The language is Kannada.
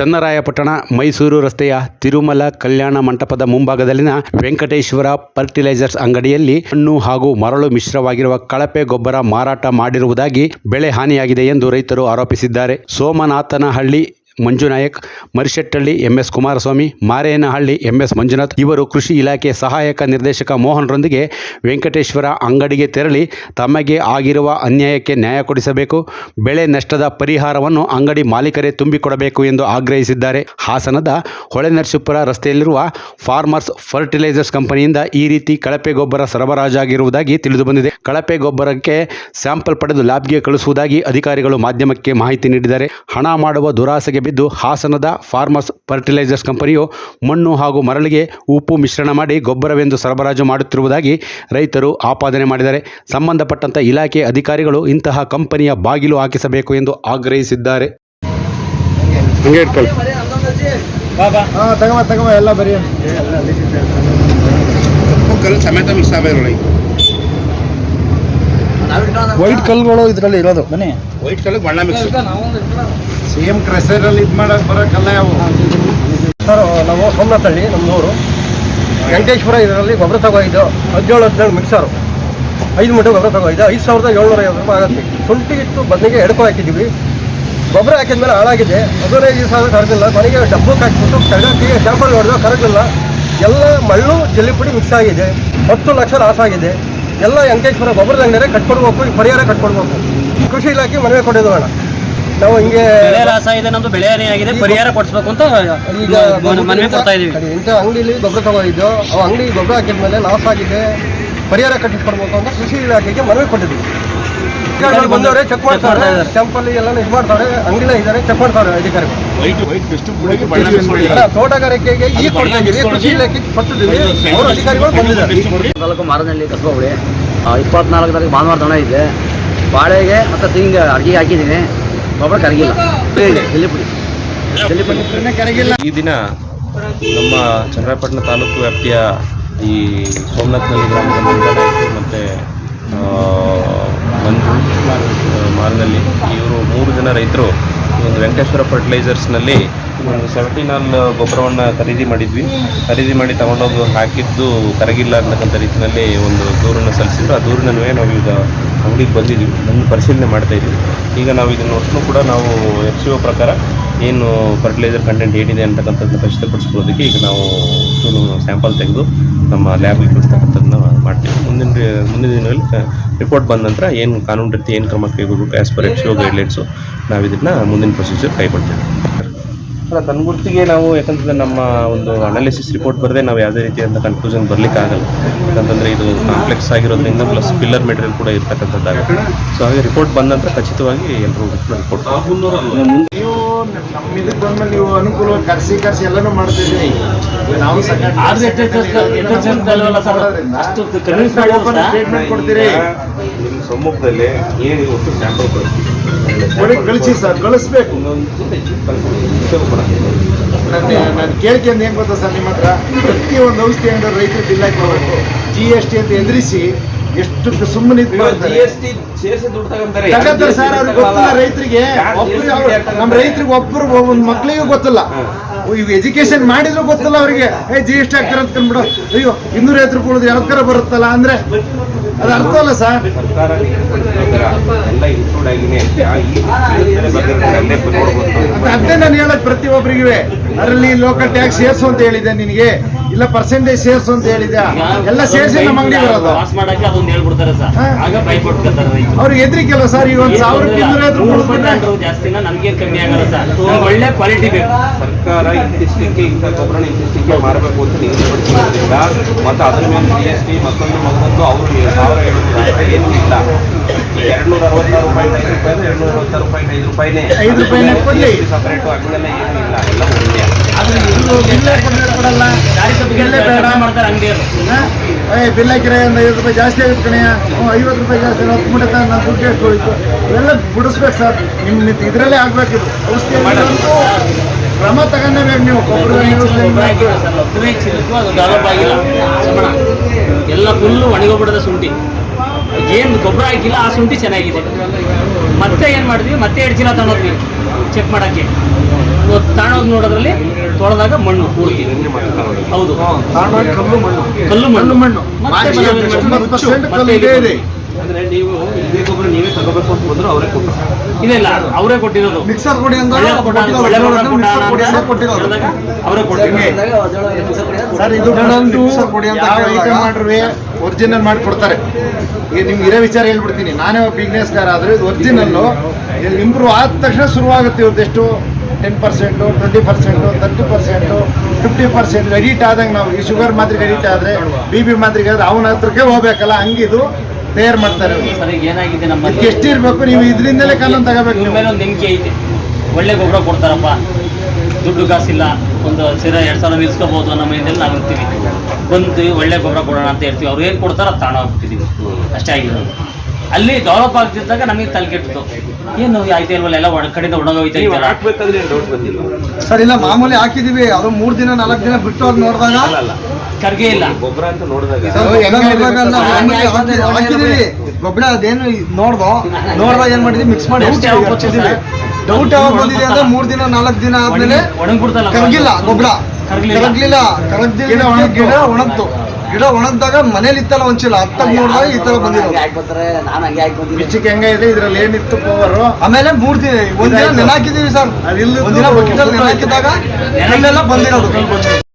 ಚನ್ನರಾಯಪಟ್ಟಣ, ಮೈಸೂರು ರಸ್ತೆಯ ತಿರುಮಲ ಕಲ್ಯಾಣ ಮಂಟಪದ ಮುಂಭಾಗದಲ್ಲಿನ ವೆಂಕಟೇಶ್ವರ ಫರ್ಟಿಲೈಸರ್ಸ್ ಅಂಗಡಿಯಲ್ಲಿ ಹಣ್ಣು ಹಾಗೂ ಮರಳು ಮಿಶ್ರವಾಗಿರುವ ಕಳಪೆ ಗೊಬ್ಬರ ಮಾರಾಟ ಮಾಡಿರುವುದಾಗಿ ಬೆಳೆ ಹಾನಿಯಾಗಿದೆ ಎಂದು ರೈತರು ಆರೋಪಿಸಿದ್ದಾರೆ. ಸೋಮನಾಥನಹಳ್ಳಿ ಮಂಜುನಾಯಕ್ ಮರಿಶೆಟ್ಟಳ್ಳಿ, ಎಂಎಸ್ ಕುಮಾರಸ್ವಾಮಿ, ಮಾರೇನಹಳ್ಳಿ, ಎಂಎಸ್ ಮಂಜುನಾಥ್ ಇವರು ಕೃಷಿ ಇಲಾಖೆ ಸಹಾಯಕ ನಿರ್ದೇಶಕ ಮೋಹನ್ರೊಂದಿಗೆ ವೆಂಕಟೇಶ್ವರ ಅಂಗಡಿಗೆ ತೆರಳಿ ತಮಗೆ ಆಗಿರುವ ಅನ್ಯಾಯಕ್ಕೆ ನ್ಯಾಯ ಕೊಡಿಸಬೇಕು, ಬೆಳೆ ನಷ್ಟದ ಪರಿಹಾರವನ್ನು ಅಂಗಡಿ ಮಾಲೀಕರೇ ತುಂಬಿಕೊಡಬೇಕು ಎಂದು ಆಗ್ರಹಿಸಿದ್ದಾರೆ. ಹಾಸನದ ಹೊಳೆನರಸೀಪುರ ರಸ್ತೆಯಲ್ಲಿರುವ ಫಾರ್ಮರ್ಸ್ ಫರ್ಟಿಲೈಸರ್ಸ್ ಕಂಪನಿಯಿಂದ ಈ ರೀತಿ ಕಳಪೆ ಗೊಬ್ಬರ ಸರಬರಾಜಾಗಿರುವುದಾಗಿ ತಿಳಿದುಬಂದಿದೆ. ಕಳಪೆ ಗೊಬ್ಬರಕ್ಕೆ ಸ್ಯಾಂಪಲ್ ಪಡೆದು ಲ್ಯಾಬ್ಗೆ ಕಳುಹಿಸುವುದಾಗಿ ಅಧಿಕಾರಿಗಳು ಮಾಧ್ಯಮಕ್ಕೆ ಮಾಹಿತಿ ನೀಡಿದ್ದಾರೆ. ಹಣ ಮಾಡುವ ದುರಾಸೆಗೆ ಬಿದ್ದು ಹಾಸನದ ಫಾರ್ಮರ್ಸ್ ಫರ್ಟಿಲೈಸರ್ಸ್ ಕಂಪನಿಯು ಮಣ್ಣು ಹಾಗೂ ಮರಳಿಗೆ ಉಪ್ಪು ಮಿಶ್ರಣ ಮಾಡಿ ಗೊಬ್ಬರವೆಂದು ಸರಬರಾಜು ಮಾಡುತ್ತಿರುವುದಾಗಿ ರೈತರು ಆಪಾದನೆ ಮಾಡಿದ್ದಾರೆ. ಸಂಬಂಧಪಟ್ಟಂತ ಇಲಾಖೆ ಅಧಿಕಾರಿಗಳು ಇಂತಹ ಕಂಪನಿಯ ಬಾಗಿಲು ಹಾಕಿಸಬೇಕು ಎಂದು ಆಗ್ರಹಿಸಿದ್ದಾರೆ. ಎಲ್ಲ ಬರೀ ಕಲ್ಲು ಸಮೇತ ಮಿಕ್ಸ್ ಆಗಬೇಕು ವೈಟ್ ಕಲ್ಗಳು ಇದರಲ್ಲಿ ಇರೋದು. ಬನ್ನಿ. ವೈಟ್ ಕಲ್ಲು ಬಣ್ಣ ಮಿಕ್ಸ್ ಸೇಮ್ ಕ್ರೆಸರಲ್ಲಿ ಇದು ಮಾಡಕ್ ಕಲ್ಲ ಯಾವ? ಸರ್ ನಾವು ಸೋಮನಾಥಳ್ಳಿ ನಮ್ಮೂರು. ವೆಂಕಟೇಶ್ವರ ಇದರಲ್ಲಿ ಗೊಬ್ಬರ ತಗೋಯಿದ್ದು ಹದಿನೇಳು ಹದಿನೇಳು ಮಿಕ್ಸರು ಐದು ಮೂಟೆ ಗೊಬ್ಬರ ತಗೋಯಿದ್ದು ಐದು ಸಾವಿರದ ಏಳ್ನೂರ ಐವತ್ತು ರೂಪಾಯಿ ಆಗುತ್ತೆ. ಶುಂಠಿ ಇಟ್ಟು ಬದನೆಗೆ ಎಡ್ಕೊ ಹಾಕಿದ್ದೀವಿ. ಗೊಬ್ಬರ ಹಾಕಿದ್ಮೇಲೆ ಹಾಳಾಗಿದೆ. ಹದಿನೈದು ದಿವಸ ಆದರೂ ಕರಗಿಲ್ಲ. ಮನೆಗೆ ಡಬ್ಬಕ್ಕೆ ಹಾಕಿಬಿಟ್ಟು ಕರಗಾಕಿ ಶಾಂಪಲ್ ಹೊಡೆದು ಕರಗಿಲ್ಲ. ಎಲ್ಲ ಮಳ್ಳು ಜಲ್ಲಿ ಪುಡಿ ಮಿಕ್ಸ್ ಆಗಿದೆ. ಹತ್ತು ಲಕ್ಷ ಲಾಸ್ ಆಗಿದೆ. ಎಲ್ಲ ವೆಂಕಟೇಶ್ವರ ಗೊಬ್ಬರದ ಅಂಗಡಿಯೇ ಕಟ್ಕೊಡ್ಬೇಕು ಈ ಪರಿಹಾರ ಕಟ್ಕೊಡ್ಬೇಕು. ಕೃಷಿ ಇಲಾಖೆ ಮನವಿ ಕೊಟ್ಟಿದ್ದು ಅಣ್ಣ. ನಾವು ಹಿಂಗೆ ಬೆಳೆ ರಾಸ ಇದೆ ನಮ್ದು ಆಗಿದೆ ಪರಿಹಾರ ಕೊಡಿಸ್ಬೇಕು ಅಂತ ಈಗ ಮನ- ಮನವಿ ಕೊಡ್ತಾ ಇದೀವಿ. ಕಡೆ ಇಂಥ ಅಂಗಡಿಲಿ ಗೊಬ್ಬರ ತಗೊಂಡಿದ್ದು ಅವು ಅಂಗಡಿ ಗೊಬ್ಬರ ಹಾಕಿದ್ಮೇಲೆ ಲಾಸ್ ಆಗಿದೆ ಪರಿಹಾರ ಕಟ್ಟಿಸ್ಕೊಡ್ಬೇಕು ಅಂತ ಕೃಷಿ ಇಲಾಖೆಗೆ ಮನವಿ ಕೊಟ್ಟಿದ್ವಿ. ಅಧಿಕಾರಿಗಳು ಬಂದವರೇ ಚೆಕ್ ಮಾಡ್ತಾರೆ. ಟೆಂಪಲ್ಲಿ ಎಲ್ಲ ಇದು ಮಾಡ್ತಾರೆ ಅಂಗಡಿನ ಇದ್ದಾರೆ ಚೆಕ್ ಮಾಡ್ತಾರೆ ಅಧಿಕಾರಿಗಳು. ವೈಟ್ ವೈಟ್ ಬೆಸ್ಟ್ ತೋಟಗಾರಿಕೆಗೆ ಈ ಕೊಡ್ತಾ ಕೃಷಿ ಇಲಾಖೆಗೆ ಕೊಟ್ಟಿದ್ದೀವಿ ಅವರು ಅಧಿಕಾರಿಗಳು ಬಂದಿದ್ದಾರೆ. ತಾಲೂಕು ಮಾರನಹಳ್ಳಿ ಕಸಬಾ ಹುಳಿ. ಇಪ್ಪತ್ನಾಲ್ಕು ತಾರೀಕು ಭಾನುವಾರ ದಣ ಇದೆ. ಬಾಳೆಗೆ ಮತ್ತು ತೆಂಗಿನ ಅಡಿಗೆ ಹಾಕಿದ್ದೀನಿ ಗೊಬ್ಬರ ಕರಗಿಲ್ಲ. ಜಲ್ಲಿಪುಡಿ ಜಲ್ಲಿಪುಡಿ ಕರಗಿಲ್ಲ. ಈ ದಿನ ನಮ್ಮ ಚನ್ನರಾಯಪಟ್ಟಣ ತಾಲೂಕು ವ್ಯಾಪ್ತಿಯ ಈ ಸೋಮನಾಥ್ನಲ್ಲಿ ಗ್ರಾಮದ ಮಂಜಾನಾಯ್ತು ಮತ್ತು ಮಂಜು ಆ, ಮಾರ್ನಲ್ಲಿ ಇವರು ಮೂರು ಜನ ರೈತರು ಒಂದು ವೆಂಕಟೇಶ್ವರ ಫರ್ಟಿಲೈಸರ್ಸ್ನಲ್ಲಿ ಒಂದು ಸೆವೆಂಟಿನಾಲ್ ಗೊಬ್ಬರವನ್ನು ಖರೀದಿ ಮಾಡಿದ್ವಿ. ಖರೀದಿ ಮಾಡಿ ತಗೊಂಡೋಗಿ ಹಾಕಿದ್ದು ಕರಗಿಲ್ಲ ಅನ್ನತಕ್ಕಂಥ ರೀತಿಯಲ್ಲಿ ಒಂದು ದೂರನ್ನು ಸಲ್ಲಿಸಿದ್ರು. ಆ ದೂರಿನಲ್ಲೂ ನಾವು ಈಗ ಅಂಗಡಿಗೆ ಬಂದಿದ್ದೀವಿ. ಬಂದು ಪರಿಶೀಲನೆ ಮಾಡ್ತಾ ಇದ್ವಿ ಈಗ ನಾವು ಇದನ್ನು ಒಟ್ಟು ಕೂಡ ನಾವು ಒ ಪ್ರಕಾರ ಏನು ಫರ್ಟಿಲೈಸರ್ ಕಂಟೆಂಟ್ ಏನಿದೆ ಅಂತಕ್ಕಂಥದ್ದನ್ನ ಖಚಿತಪಡಿಸ್ಕೊಳ್ಳೋದಕ್ಕೆ ಈಗ ನಾವು ಸ್ಯಾಂಪಲ್ ತೆಗೆದು ನಮ್ಮ ಲ್ಯಾಬ್ಗೆ ಕಳಿಸ್ತಕ್ಕಂಥದ್ದನ್ನ ಮಾಡ್ತೀವಿ. ಮುಂದಿನ ದಿನಗಳಲ್ಲಿ ರಿಪೋರ್ಟ್ ಬಂದ ನಂತರ ಏನು ಕಾನೂನು ರೀತಿ ಏನು ಕ್ರಮ ಕೈಗೊಳ್ಬೇಕು ಆ್ಯಸ್ ಪರ್ ಎಕ್ಸ್ ಗೈಡ್ಲೈನ್ಸು ನಾವು ಇದನ್ನು ಮುಂದಿನ ಪ್ರೊಸೀಜರ್ ಕೈಗೊಳ್ತೇವೆ. ಅಲ್ಲ ತನ್ನ ಗುರ್ತಿಗೆ ನಾವು ಯಾಕಂತಂದ್ರೆ ನಮ್ಮ ಒಂದು ಅನಾಲಿಸಿಸ್ ರಿಪೋರ್ಟ್ ಬರದೆ ನಾವು ಯಾವುದೇ ರೀತಿಯಾದ ಕನ್ಕ್ಲೂಷನ್ ಬರಲಿಕ್ಕೆ ಆಗಲ್ಲ ಯಾಕಂತಂದ್ರೆ ಇದು ಕಾಂಪ್ಲೆಕ್ಸ್ ಆಗಿರೋದ್ರಿಂದ ಪ್ಲಸ್ ಪಿಲ್ಲರ್ ಮೆಟೀರಿಯಲ್ ಕೂಡ ಇರ್ತಕ್ಕಂಥದ್ದಾಗುತ್ತೆ. ಸೊ ಹಾಗೆ ರಿಪೋರ್ಟ್ ಬಂದ ನಂತರ ಖಚಿತವಾಗಿ ಎಲ್ಲರೂ ರಿಪೋರ್ಟ್ ನೀವು ನಮ್ಮ ಇದಕ್ಕೆ ಬಂದಮೇಲೆ ನೀವು ಅನುಕೂಲವಾಗಿ ಕರೆಸಿ ಕರ್ಸಿ ಎಲ್ಲನೂ ಮಾಡ್ತಿದ್ದೀರಿ ನಾವು ಸ್ಟೇಟ್ಮೆಂಟ್ ಕೊಡ್ತೀರಿ. ನಿಮ್ಮ ಸಮ್ಮುಖದಲ್ಲೇ ಏನು ಒಟ್ಟು ಸ್ಯಾಂಪಲ್ ಕಳಿಸ್ತೀವಿ ಕಳಿಸಿ ಸರ್ ಕಳಿಸ್ಬೇಕು. ನಾನು ಕೇಳ್ಕೊಂಡು ಏನು ಗೊತ್ತಾ ಸರ್ ನಿಮ್ಮ ಹತ್ರ? ಪ್ರತಿ ಒಂದು ಔಷಧಿ ಅಂಗಡಿ ರೈತರು ಬಿಲ್ ಹಾಕಿ ಹೋಗ್ಬೇಕು ಜಿ ಎಸ್ ಟಿ ಅಂತ ಎದುರಿಸಿ ಎಷ್ಟು ಸುಮ್ಮನೆ ತಗತ್ತಾರೆ ಸರ್ ಅವ್ರಿಗೆ ಗೊತ್ತಿಲ್ಲ ರೈತರಿಗೆ. ನಮ್ಮ ರೈತರಿಗೆ ಒಬ್ಬರು ಒಂದು ಮಕ್ಕಳಿಗೂ ಗೊತ್ತಿಲ್ಲ. ಎಜುಕೇಶನ್ ಮಾಡಿದ್ರು ಗೊತ್ತಲ್ಲ ಅವರಿಗೆ. ಏ ಜಿ ಎಸ್ ಟಿ ಹಾಕ್ತಾರೆ ಅಂತ ಕಂಡ್ಬಿಡು ಅಯ್ಯೋ ಇನ್ನೂರ ಐವತ್ತು ರೂಪಾಯಿ ಯಾವ್ದಾರ ಬರುತ್ತಲ್ಲ ಅಂದ್ರೆ? ಅದು ಅರ್ಥ ಅಲ್ಲ ಸರ್. ಸರ್ಕಾರ ಅದೇ ನಾನು ಹೇಳಕ್ ಪ್ರತಿಯೊಬ್ಬರಿಗೂ. ಅದರಲ್ಲಿ ಲೋಕಲ್ ಟ್ಯಾಕ್ಸ್ ಸೇರಿಸು ಅಂತ ಹೇಳಿದೆ ನಿನಗೆ. ಇಲ್ಲ ಪರ್ಸೆಂಟೇಜ್ ಸೇರ್ಸು ಅಂತ ಹೇಳಿದ ಎಲ್ಲ ಸೇರಿಸಿ ನಮ್ಮ ಅಂಗಡಿ ಬರೋದು. ಪಾಸ್ ಮಾಡಕ್ಕೆ ಅದೊಂದು ಹೇಳ್ಬಿಡ್ತಾರೆ ಸರ್. ಆಗ ಭಯ ಪಡ್ಕೊತಾರೆ ರೈತರು. ಅವ್ರಿಗೆ ಹೆದರಿಕೆ ಅಲ್ಲ ಸರ್ ಈಗ ಒಂದು ಸಾವಿರ ಇನ್ನೂರ ರೂಪಾಯಿ ರೂಪಾಯಿ ಜಾಸ್ತಿನ ನಮ್ಗೇನ್ ಕಮ್ಮಿ ಆಗಲ್ಲ ಸರ್. ಒಳ್ಳೆ ಕ್ವಾಲಿಟಿ ಬೇಕು. ಸರ್ಕಾರ ಇಂತಿಷ್ಟಕ್ಕೆ ಇಂಥ ಗೊಬ್ಬರನ ಇಂತಿಷ್ಟಕ್ಕೆ ಮಾರಬೇಕು ಅಂತ ನಿಗದಿಪಡಿಸಿರೋದ್ರಿಂದ ಮತ್ತು ಅದ್ರ ಮೇಲೆ ಜಿ ಎಸ್ ಟಿ ಮತ್ತೊಂದು ಮತ್ತೊಂದು ಅವರು ಸಾವಿರ ಏಳ್ನೂರ ಏನೂ ಇಲ್ಲ. ಎರಡ್ನೂರ ಅರವತ್ತಾರು ರೂಪಾಯಿ ಐದು ರೂಪಾಯಿ ಎರಡ್ನೂರ ಅರವತ್ತಾರು ರೂಪಾಯಿ ಐದು ರೂಪಾಯಿನೇ. ಐದು ರೂಪಾಯಿನೇ ಕೊಡ್ಲಿ. ಸಪರೇಟು ಹಂಗೆಲ್ಲ ಏನೂ ಇಲ್ಲ. ಎಲ್ಲ ಒಂದೇ. ಆದರೆ ಕೊಡಲ್ಲ. ಇಲ್ಲೇ ಬೇಡ ಮಾಡ್ತಾರೆ ಅಂಗಡಿಯವರು? ಏ ಬಿಲ್ ಹಾಕಿರ ಒಂದು ಐವತ್ತು ರೂಪಾಯಿ ಜಾಸ್ತಿ ಆಗುತ್ತೆ ಕಣಯ್ಯ. ಹ್ಞೂ ಐವತ್ತು ರೂಪಾಯಿ ಜಾಸ್ತಿ ಹತ್ತು ಮೂಟೆ ನಾನು ದುಡ್ಡು ಎಷ್ಟು ಹೋಯ್ತು. ಇವೆಲ್ಲ ಬಿಡಿಸ್ಬೇಕು ಸರ್. ನಿಮ್ಮ ಇದರಲ್ಲೇ ಆಗ್ಬೇಕು ಇದು. ಔಷಧಿ ಕ್ರಮ ನೀವು. ಗೊಬ್ಬರ ಗೊಬ್ಬರ ಹಾಕಿಲ್ಲ ಸರ್. ಅದು ಡೆವಲಪ್ ಆಗಿಲ್ಲ. ಶ್ರಮಣ ಎಲ್ಲ ಫುಲ್ಲು ಒಣಗೋಗ್ಬಿಡದ ಶುಂಠಿ. ಏನು ಗೊಬ್ಬರ ಹಾಕಿಲ್ಲ ಆ ಶುಂಠಿ ಚೆನ್ನಾಗಿದೆ. ಮತ್ತೆ ಏನು ಮಾಡಿದ್ವಿ? ಮತ್ತೆ ಎರಡು ಚೀಲ ತಗೊಂಡ್ವಿ. ಚೆಕ್ ಮಾಡೋಕ್ಕೆ. ತಗೊಂಡೋಗಿ ನೋಡೋದ್ರಲ್ಲಿ ತೊಳೆದಾಗ ಮಣ್ಣು. ಹೌದು. ಕಲ್ಲು ಮಣ್ಣು. ಕಲ್ಲು ಮಣ್ಣು. ಮಣ್ಣು. ಮತ್ತೆ ಇದೆ. ಅಂದ್ರೆ ನೀವು ಇದೇ ಗೊಬ್ಬರ ನೀವೇ ತಗೋಬೇಕು ಅಂತ ಬಂದ್ರು ಅವರೇ ಕೊಟ್ಟರು ಇಲ್ಲ ಇಲ್ಲ ಅವರೇ ಕೊಟ್ಟಿರೋದು. ಮಿಕ್ಸರ್ ಕೊಡಿ ಅಂತ ಅವರೇ ಕೊಟ್ಟಿರೋದು ಒರಿಜಿನಲ್ ಮಾಡಿ ಕೊಡ್ತಾರೆ. ಈಗ ನಿಮ್ಗೆ ಇರೋ ವಿಚಾರ ಹೇಳ್ಬಿಡ್ತೀನಿ. ನಾನೇ ಒಬ್ಬ ಬಿಸ್ನೆಸ್ಗಾರ ಆದರೆ ಇದು ಒರಿಜಿನಲ್ಲು ಇಂಪ್ರೂವ್ ಆದ ತಕ್ಷಣ ಶುರುವಾಗುತ್ತೆ ಇವ್ರದ್ದು ಎಷ್ಟು? Ten percent twenty percent thirty percent fifty percent edit ಆದಂಗೆ ನಾವು ಈ ಶುಗರ್ ಮಾತ್ರೆಗೆ ಎಡಿಟ್ ಆದರೆ ಬಿ ಪಿ ಮಾತ್ರೆಗೆ ಆದರೆ ಅವನ ಹತ್ರಕ್ಕೆ ಹೋಗ್ಬೇಕಲ್ಲ ಹಂಗಿದು ತಯಾರು ಮಾಡ್ತಾರೆ. ನಮ್ಮ ಇದಕ್ಕೆ ಇರಬೇಕು? ನೀವು ಇದರಿಂದಲೇ ಕಾಲನ್ನು ತಗೋಬೇಕು ನಿಮ್ಮ ಮೇಲೆ ಒಂದು ನಂಬಿಕೆ ಐತೆ. ಒಳ್ಳೆ ಗೊಬ್ಬರ ಕೊಡ್ತಾರಪ್ಪ. ದುಡ್ಡು ಕಾಸಿಲ್ಲ. ಒಂದು ಸಿರ ಎರಡು ಸಾವಿರ ಇಸ್ಕೋಬೋದು ನಮ್ಮ ಮೈಂಡಲ್ಲಿ ನಾವು ಇರ್ತೀವಿ ಬಂದು ಒಳ್ಳೆ ಗೊಬ್ಬರ ಕೊಡೋಣ ಅಂತ ಹೇಳ್ತೀವಿ. ಅವ್ರು ಏನು ಕೊಡ್ತಾರೋ ತಾಣ ಹೋಗ್ತಿದ್ದೀವಿ ಅಷ್ಟೇ ಆಗಿರೋದು. ಅಲ್ಲಿ ಡೆವಲಪ್ ಆಗ್ತಿದ್ದಾಗ ನಮಗೆ ತಲೆ ಕೆಟ್ಟಿತ್ತು ಏನು ಆಯ್ತಾ ಇಲ್ವಲ್ಲ ಎಲ್ಲ ಒಳ ಕಡೆಯಿಂದ ಒಣಗೋಯ್ತಾ ನೀವು ಇದೆಯಲ್ಲ ಹಾಕ್ಬೇಕಾದ್ರೆ ಡೌಟ್ ಬಂದಿಲ್ಲ ಸರ್ ಇಲ್ಲ ಮಾಮೂಲಿ ಹಾಕಿದೀವಿ. ಅದು ಮೂರ್ ದಿನ ನಾಲ್ಕು ದಿನ ಬಿಟ್ಟು ಅದು ನೋಡಿದಾಗ ಅಲ್ಲ ಕರ್ಗೆ ಇಲ್ಲ. ಗೊಬ್ಬರ ಅಂತ ನೋಡಿದಾಗ ಗೊಬ್ಬರ ಹಾಕಿದೀವಿ. ಅದೇನು ನೋಡ್ದೋ? ನೋಡ್ದಾಗ ಏನ್ ಮಾಡಿದ್ವಿ? ಮಿಕ್ಸ್ ಮಾಡಿ? ಡೌಟ್ ಯಾವಾಗ ಬಂದಿದೆ ಅಂದ್ರೆ ಮೂರ್ ದಿನ ನಾಲ್ಕು ದಿನ ಆದ್ಮೇಲೆ ಒಣಗ್ಬಿಡ್ತಲ್ಲ ಕರಗಿಲ್ಲ ಗೊಬ್ಬರ. ಕರಗ್ಲಿಲ್ಲ. ಕರಗ್ಲಿಲ್ಲ. ಕರಗ್ದಿಲ್ಲ ಗಿಡ ಒಣಗ್ತು. ಗಿಡ ಒಣಗ್ದಾಗ ಮನೇಲಿ ಇತ್ತಲ್ಲ ಒಂಚಿಲ್ಲ ಹತ್ತಾಗ ನೋಡಿದಾಗ ಈ ತರ ಬಂದಿರೋದು. ಬಿಚ್ಚಿಕ್ ಹೆಂಗ ಇದೆ ಇದ್ರಲ್ಲಿ ಏನಿತ್ತು ಪವರ್ ಆಮೇಲೆ ಮೂರ್ ದಿನ ಒಂದ್ ದಿನ ಇದಾಯ್ತು. ಹಾಕಿದೀವಿ ಸರ್. ಇಲ್ಲಿ ಒಂದಿನ ಬಕೆಟಲ್ಲಿ ನೆನಾಕಿದಾಗ ನೆಲ ಕಲ್ಲೆಲ್ಲ ಬಂದಿರೋದು.